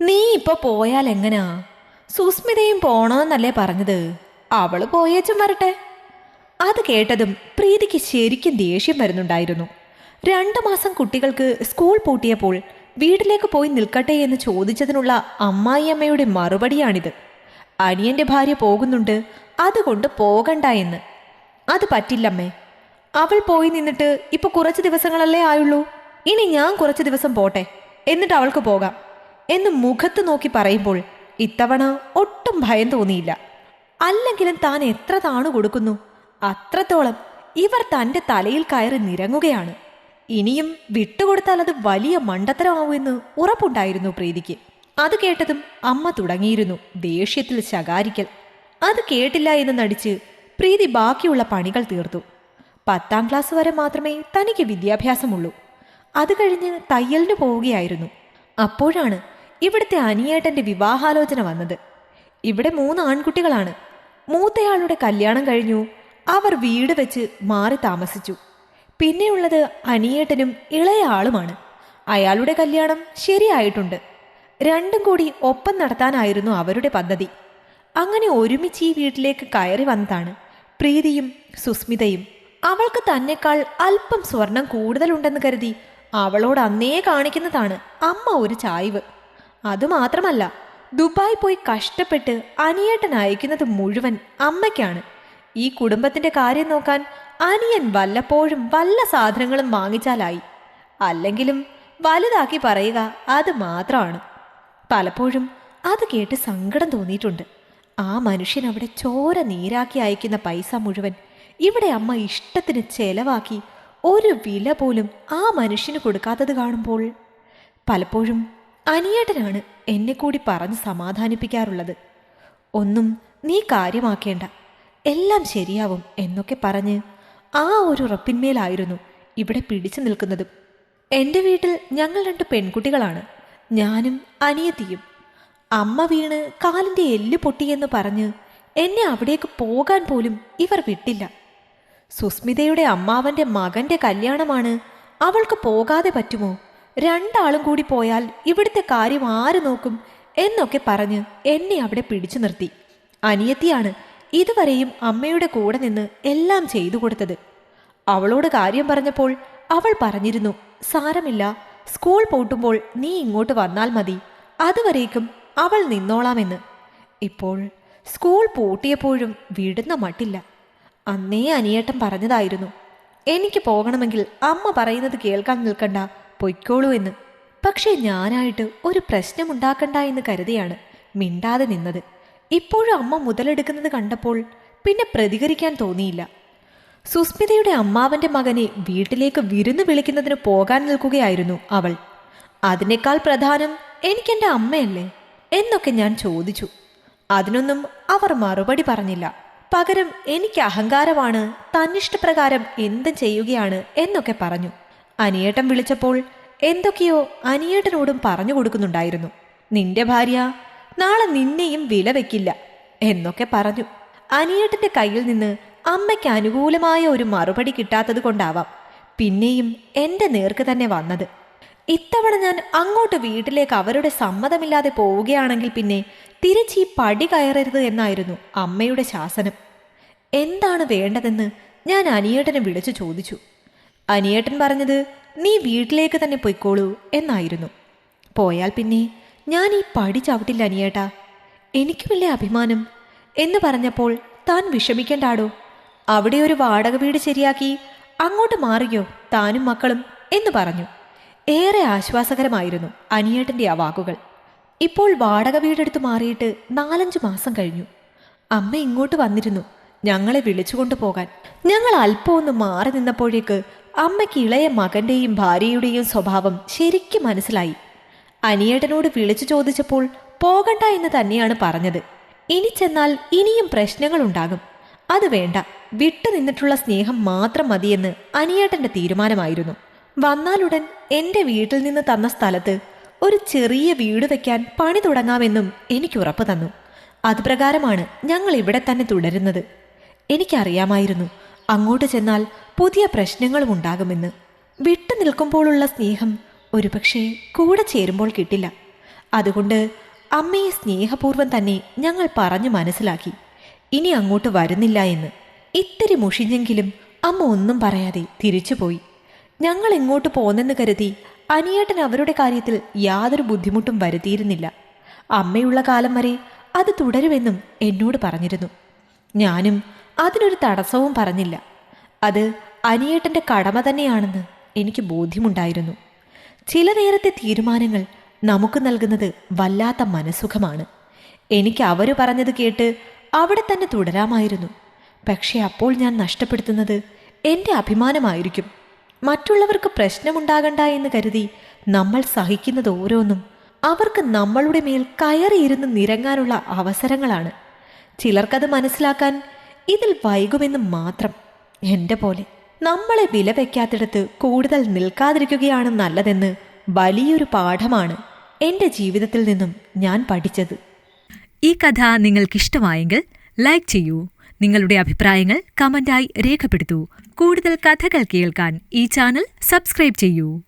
നീ ഇപ്പൊ പോയാൽ എങ്ങനാ? സുസ്മിതയും പോണോന്നല്ലേ പറഞ്ഞത്. അവൾ പോയേച്ചും വരട്ടെ. അത് കേട്ടതും പ്രീതിക്ക് ശരിക്കും ദേഷ്യം വരുന്നുണ്ടായിരുന്നു. രണ്ടു മാസം കുട്ടികൾക്ക് സ്കൂൾ പൂട്ടിയപ്പോൾ വീട്ടിലേക്ക് പോയി നിൽക്കട്ടെ എന്ന് ചോദിച്ചതിനുള്ള അമ്മായിയമ്മയുടെ മറുപടിയാണിത്. അനിയന്റെ ഭാര്യ പോകുന്നുണ്ട് അതുകൊണ്ട് പോകണ്ട എന്ന്. അത് പറ്റില്ലമ്മേ. അവൾ പോയി നിന്നിട്ട് ഇപ്പൊ കുറച്ച് ദിവസങ്ങളല്ലേ ആയുള്ളൂ. ഇനി ഞാൻ കുറച്ച് ദിവസം പോട്ടെ. എന്നിട്ട് അവൾക്ക് പോകാം. എന്ന് മുഖത്ത് നോക്കി പറയുമ്പോൾ ഇത്തവണ ഒട്ടും ഭയം തോന്നിയില്ല. അല്ലെങ്കിലും താൻ എത്ര താണു കൊടുക്കുന്നു അത്രത്തോളം ഇവർ തന്റെ തലയിൽ കയറി നിരങ്ങുകയാണ്. ഇനിയും വിട്ടുകൊടുത്താൽ അത് വലിയ മണ്ടത്തരമാവുമെന്ന് ഉറപ്പുണ്ടായിരുന്നു പ്രീതിക്ക്. അത് കേട്ടതും അമ്മ തുടങ്ങിയിരുന്നു ദേഷ്യത്തിൽ ശകാരിക്കൽ. അത് കേട്ടില്ല എന്ന് നടിച്ച് പ്രീതി ബാക്കിയുള്ള പണികൾ തീർത്തു. പത്താം ക്ലാസ് വരെ മാത്രമേ തനിക്ക് വിദ്യാഭ്യാസമുള്ളൂ. അത് കഴിഞ്ഞ് തയ്യലിന് പോവുകയായിരുന്നു. അപ്പോഴാണ് ഇവിടുത്തെ അനിയേട്ടന്റെ വിവാഹാലോചന വന്നത്. ഇവിടെ മൂന്ന് ആൺകുട്ടികളാണ്. മൂത്തയാളുടെ കല്യാണം കഴിഞ്ഞു. അവർ വീട് വെച്ച് മാറി താമസിച്ചു. പിന്നെയുള്ളത് അനിയേട്ടനും ഇളയ ആളുമാണ്. അയാളുടെ കല്യാണം ശരിയായിട്ടുണ്ട്. രണ്ടും കൂടി ഒപ്പം നടത്താനായിരുന്നു അവരുടെ പദ്ധതി. അങ്ങനെ ഒരുമിച്ച് ഈ വീട്ടിലേക്ക് കയറി വന്നതാണ് പ്രീതിയും സുസ്മിതയും. അവൾക്ക് തന്നെക്കാൾ അല്പം സ്വർണം കൂടുതലുണ്ടെന്ന് കരുതി അവളോട് അന്നേ കാണിക്കുന്നതാണ് അമ്മ ഒരു ചായ്വ്. അതുമാത്രമല്ല ദുബായ് പോയി കഷ്ടപ്പെട്ട് അനിയേട്ടൻ അയക്കുന്നത് മുഴുവൻ അമ്മയ്ക്കാണ്. ഈ കുടുംബത്തിന്റെ കാര്യം നോക്കാൻ അനിയൻ വല്ലപ്പോഴും വല്ല സാധനങ്ങളും വാങ്ങിച്ചാലായി. അല്ലെങ്കിലും വലുതാക്കി പറയുക അത് മാത്രമാണ്. പലപ്പോഴും അത് കേട്ട് സങ്കടം തോന്നിയിട്ടുണ്ട്. ആ മനുഷ്യൻ അവിടെ ചോര നീരാക്കി അയക്കുന്ന പൈസ മുഴുവൻ ഇവിടെ അമ്മ ഇഷ്ടത്തിന് ചെലവാക്കി ഒരു വില പോലും ആ മനുഷ്യന് കൊടുക്കാത്തത് കാണുമ്പോൾ പലപ്പോഴും അനിയേട്ടനാണ് എന്നെ കൂടി പറഞ്ഞ് സമാധാനിപ്പിക്കാറുള്ളത്. ഒന്നും നീ കാര്യമാക്കേണ്ട. എല്ലാം ശരിയാവും എന്നൊക്കെ പറഞ്ഞ് ആ ഒരു ഉറപ്പിന്മേലായിരുന്നു ഇവിടെ പിടിച്ചു നിൽക്കുന്നതും. എന്റെ വീട്ടിൽ ഞങ്ങൾ രണ്ട് പെൺകുട്ടികളാണ്. ഞാനും അനിയത്തിയും. അമ്മ വീണ് കാലിന്റെ എല്ല് പൊട്ടിയെന്ന് പറഞ്ഞ് എന്നെ അവിടേക്ക് പോകാൻ പോലും ഇവർ വിട്ടില്ല. സുസ്മിതയുടെ അമ്മാവന്റെ മകന്റെ കല്യാണമാണ് അവൾക്ക് പോകാതെ പറ്റുമോ? രണ്ടാളും കൂടി പോയാൽ ഇവിടുത്തെ കാര്യം ആര് നോക്കും എന്നൊക്കെ പറഞ്ഞ് എന്നെ അവിടെ പിടിച്ചു നിർത്തി. അനിയത്തിയാണ് ഇതുവരെയും അമ്മയുടെ കൂടെ നിന്ന് എല്ലാം ചെയ്തു കൊടുത്തത്. അവളോട് കാര്യം പറഞ്ഞപ്പോൾ അവൾ പറഞ്ഞിരുന്നു സാരമില്ല സ്കൂൾ പൂട്ടുമ്പോൾ നീ ഇങ്ങോട്ട് വന്നാൽ മതി അതുവരേക്കും അവൾ നിന്നോളാമെന്ന്. ഇപ്പോൾ സ്കൂൾ പൂട്ടിയപ്പോഴും വിടുന്ന മട്ടില്ല. അന്നേ അനിയേട്ടൻ പറഞ്ഞതായിരുന്നു എനിക്ക് പോകണമെങ്കിൽ അമ്മ പറയുന്നത് കേൾക്കാൻ നിൽക്കണ്ട പൊയ്ക്കോളൂ എന്ന്. പക്ഷേ ഞാനായിട്ട് ഒരു പ്രശ്നമുണ്ടാക്കണ്ട എന്ന് കരുതിയാണ് മിണ്ടാതെ നിന്നത്. ഇപ്പോഴും അമ്മ മുതലെടുക്കുന്നത് കണ്ടപ്പോൾ പിന്നെ പ്രതികരിക്കാൻ തോന്നിയില്ല. സുസ്മിതയുടെ അമ്മാവന്റെ മകനെ വീട്ടിലേക്ക് വിരുന്ന് വിളിക്കുന്നതിന് പോകാൻ നിൽക്കുകയായിരുന്നു അവൾ. അതിനേക്കാൾ പ്രധാനം എനിക്കെന്റെ അമ്മയല്ലേ? എന്നൊക്കെ ഞാൻ ചോദിച്ചു. അതിനൊന്നും അവർ മറുപടി പറഞ്ഞില്ല. പകരം എനിക്ക് അഹങ്കാരമാണ് തന്നിഷ്ടപ്രകാരം എന്തും ചെയ്യുകയാണ് എന്നൊക്കെ പറഞ്ഞു. അനിയേട്ടൻ വിളിച്ചപ്പോൾ എന്തൊക്കെയോ അനിയേട്ടനോടും പറഞ്ഞു കൊടുക്കുന്നുണ്ടായിരുന്നു. നിന്റെ ഭാര്യ നാളെ നിന്നെയും വില വെക്കില്ല എന്നൊക്കെ പറഞ്ഞു. അനിയേട്ടന്റെ കയ്യിൽ നിന്ന് അമ്മയ്ക്ക് അനുകൂലമായ ഒരു മറുപടി കിട്ടാത്തത് കൊണ്ടാവാം പിന്നെയും എന്റെ നേർക്ക് തന്നെ വന്നത്. ഇത്തവണ ഞാൻ അങ്ങോട്ട് വീട്ടിലേക്ക് അവരുടെ സമ്മതമില്ലാതെ പോവുകയാണെങ്കിൽ പിന്നെ തിരിച്ച് ഈ പടി കയറരുത് എന്നായിരുന്നു അമ്മയുടെ ശാസനം. എന്താണ് വേണ്ടതെന്ന് ഞാൻ അനിയേട്ടനെ വിളിച്ചു ചോദിച്ചു. അനിയേട്ടൻ പറഞ്ഞത് നീ വീട്ടിലേക്ക് തന്നെ പൊയ്ക്കോളൂ എന്നായിരുന്നു. പോയാൽ പിന്നെ ഞാൻ ഈ പടി ചവിട്ടില്ല അനിയേട്ടാ. എനിക്കുമില്ലേ അഭിമാനം എന്ന് പറഞ്ഞപ്പോൾ താൻ വിഷമിക്കണ്ടാടോ? അവിടെ ഒരു വാടക വീട് ശരിയാക്കി അങ്ങോട്ട് മാറിയോ താനും മക്കളും എന്ന് പറഞ്ഞു. ഏറെ ആശ്വാസകരമായിരുന്നു അനിയേട്ടന്റെ ആ വാക്കുകൾ. ഇപ്പോൾ വാടക വീടെടുത്ത് മാറിയിട്ട് നാലഞ്ച് മാസം കഴിഞ്ഞു. അമ്മ ഇങ്ങോട്ട് വന്നിരുന്നു ഞങ്ങളെ വിളിച്ചുകൊണ്ടു പോകാൻ. ഞങ്ങൾ അല്പം ഒന്ന് മാറി നിന്നപ്പോഴേക്ക് അമ്മയ്ക്ക് ഇളയ മകന്റെയും ഭാര്യയുടെയും സ്വഭാവം ശരിക്കും മനസ്സിലായി. അനിയേട്ടനോട് വിളിച്ചു ചോദിച്ചപ്പോൾ പോകണ്ട എന്ന് തന്നെയാണ് പറഞ്ഞത്. ഇനി ചെന്നാൽ ഇനിയും പ്രശ്നങ്ങളുണ്ടാകും അത് വേണ്ട. വിട്ടു നിന്നിട്ടുള്ള സ്നേഹം മാത്രം മതിയെന്ന് അനിയേട്ടന്റെ തീരുമാനമായിരുന്നു. വന്നാലുടൻ എന്റെ വീട്ടിൽ നിന്ന് തന്ന സ്ഥലത്ത് ഒരു ചെറിയ വീട് വെക്കാൻ പണി തുടങ്ങാമെന്നും എനിക്ക് ഉറപ്പ് തന്നു. അതുപ്രകാരമാണ് ഞങ്ങൾ ഇവിടെ തന്നെ തുടരുന്നത്. എനിക്കറിയാമായിരുന്നു. അങ്ങോട്ട് ചെന്നാൽ പുതിയ പ്രശ്നങ്ങളും ഉണ്ടാകുമെന്ന്. വിട്ടു നിൽക്കുമ്പോഴുള്ള സ്നേഹം ഒരുപക്ഷെ കൂടെ ചേരുമ്പോൾ കിട്ടില്ല. അതുകൊണ്ട് അമ്മയെ സ്നേഹപൂർവം തന്നെ ഞങ്ങൾ പറഞ്ഞു മനസ്സിലാക്കി. ഇനി അങ്ങോട്ട് വരുന്നില്ല എന്ന്. ഇത്തിരി മുഷിഞ്ഞെങ്കിലും അമ്മ ഒന്നും പറയാതെ തിരിച്ചുപോയി. ഞങ്ങൾ എങ്ങോട്ട് പോന്നെന്ന് കരുതി അനിയേട്ടൻ അവരുടെ കാര്യത്തിൽ യാതൊരു ബുദ്ധിമുട്ടും വരുത്തിയിരുന്നില്ല. അമ്മയുള്ള കാലം വരെ അത് തുടരുമെന്നും എന്നോട് പറഞ്ഞിരുന്നു. ഞാനും അതിനൊരു തടസ്സവും പറഞ്ഞില്ല. അത് അനിയേട്ടന്റെ കടമ തന്നെയാണെന്ന് എനിക്ക് ബോധ്യമുണ്ടായിരുന്നു. ചില നേരത്തെ തീരുമാനങ്ങൾ നമുക്ക് നൽകുന്നത് വല്ലാത്ത മനസുഖമാണ് എനിക്ക് അവർ പറഞ്ഞത് കേട്ട് അവിടെ തന്നെ തുടരാമായിരുന്നു. പക്ഷേ അപ്പോൾ ഞാൻ നഷ്ടപ്പെടുത്തുന്നത് എന്റെ അഭിമാനമായിരിക്കും. മറ്റുള്ളവർക്ക് പ്രശ്നമുണ്ടാകണ്ട എന്ന് കരുതി നമ്മൾ സഹിക്കുന്നത് ഓരോന്നും അവർക്ക് നമ്മളുടെ മേൽ കയറിയിരുന്ന് നിരങ്ങാനുള്ള അവസരങ്ങളാണ്. ചിലർക്കത് മനസ്സിലാക്കാൻ ഇതിൽ വൈകുമെന്ന് മാത്രം എന്റെ പോലെ നമ്മളെ വില വയ്ക്കാത്തിടത്ത് കൂടുതൽ നിൽക്കാതിരിക്കുകയാണ് നല്ലതെന്ന് വലിയൊരു പാഠമാണ് എന്റെ ജീവിതത്തിൽ നിന്നും ഞാൻ പഠിച്ചത്. ഈ കഥ നിങ്ങൾക്കിഷ്ടമായെങ്കിൽ ലൈക്ക് ചെയ്യൂ. നിങ്ങളുടെ അഭിപ്രായങ്ങൾ കമന്റായി രേഖപ്പെടുത്തൂ. കൂടുതൽ കഥകൾ കേൾക്കാൻ ഈ ചാനൽ സബ്സ്ക്രൈബ് ചെയ്യൂ.